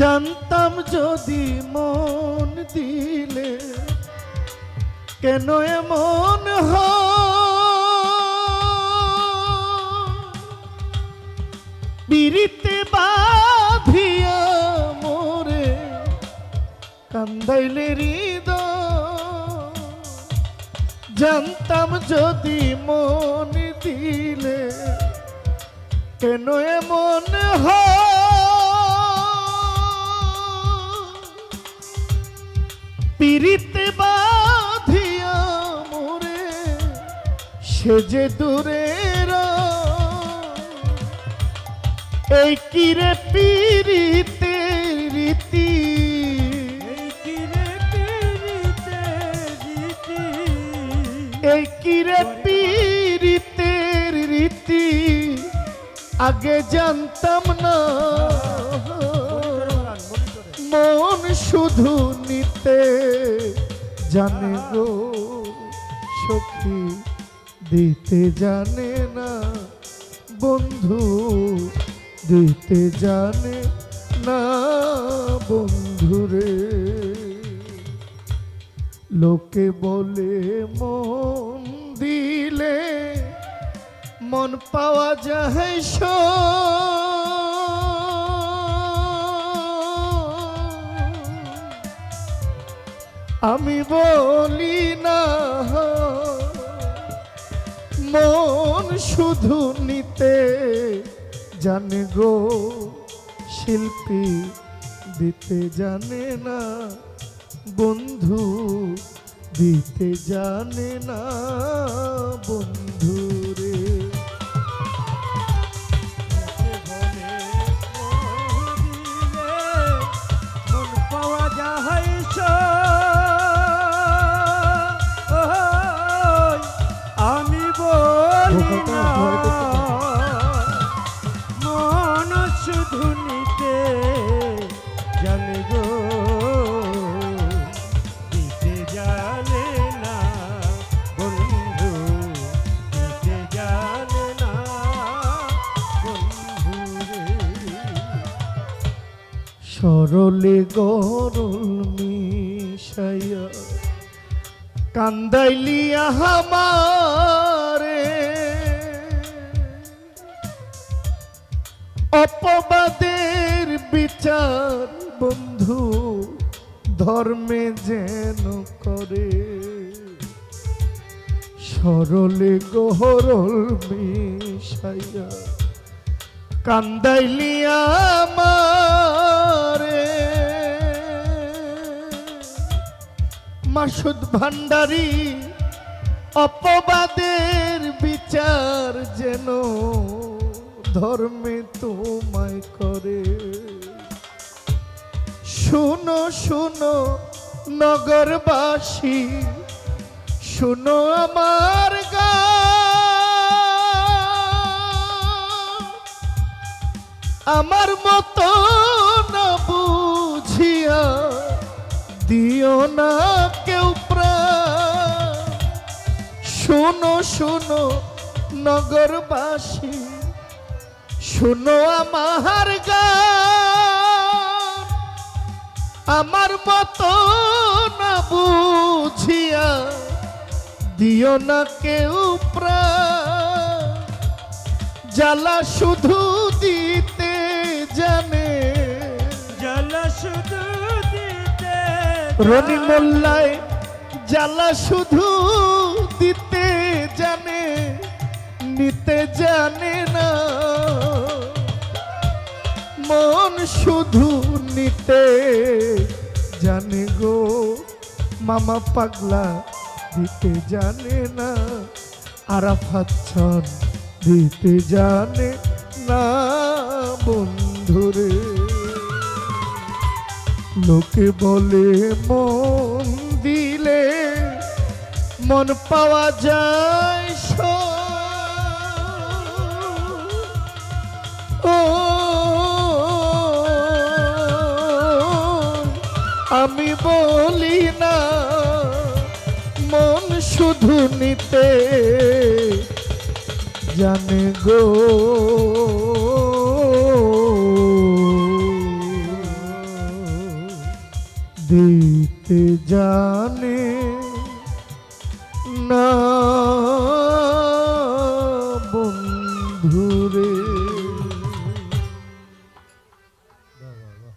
জানতাম যদি মন দিলে কেন এমন বিরিতে বাঁধিয়া মোরে কান্দাইলে হৃদয়। জানতাম যদি মন দিলে কেন এমন পিরিতে বাঁধিয়া মোরে সে যে দূরের এই কিরে পিরিতে রীতি? এই কিরে পীড়িতের রীতি? আগে জানতাম না। মন শুধু নিতে জানে গো, সখী দিতে জানে না, বন্ধু দিতে জানে না বন্ধুরে লোকে বলে মন দিলে মন পাওয়া যায় সো আমি বলি না, মন শুধু নিতে জানে গো, শিল্পী দিতে জানে না, বন্ধু দিতে জানে না, বন্ধু সরলে গরল মিশাইয়া কান্দাইলিয়া হামারে অপবাদের বিচার বন্ধু ধর্মে যেন করে। সরলে গহরল মিশাইয়া কান্দাইলিয়া মারে মাসুদ ভান্ডারি অপবাদের বিচার যেন ধর্মে তোমায় করে। শুনো শুনো নগরবাসী, শুনো আমার গা আমার মতো না বুঝিয়া দিও না কেউ প্রাণ। শোনো শোনো, নগরবাসী, শোনো আমার গান। আমার মতো না বুঝিয়া দিও না কেউ প্রাণ। জ্বালা শুধু জানে। জল শুধু দিতে রনি মোল্লায় জ্বালা শুধু দিতে জানে নিতে জানে না। মন শুধু নিতে জানে গো মামা পাগলা দিতে জানে না। আরাফাত ছন দিতে জানে না বন্ধুরে, লোকে বলে মন দিলে মন পাওয়া যায় ও, আমি বলি না, মন শুধু নিতে জানে গো।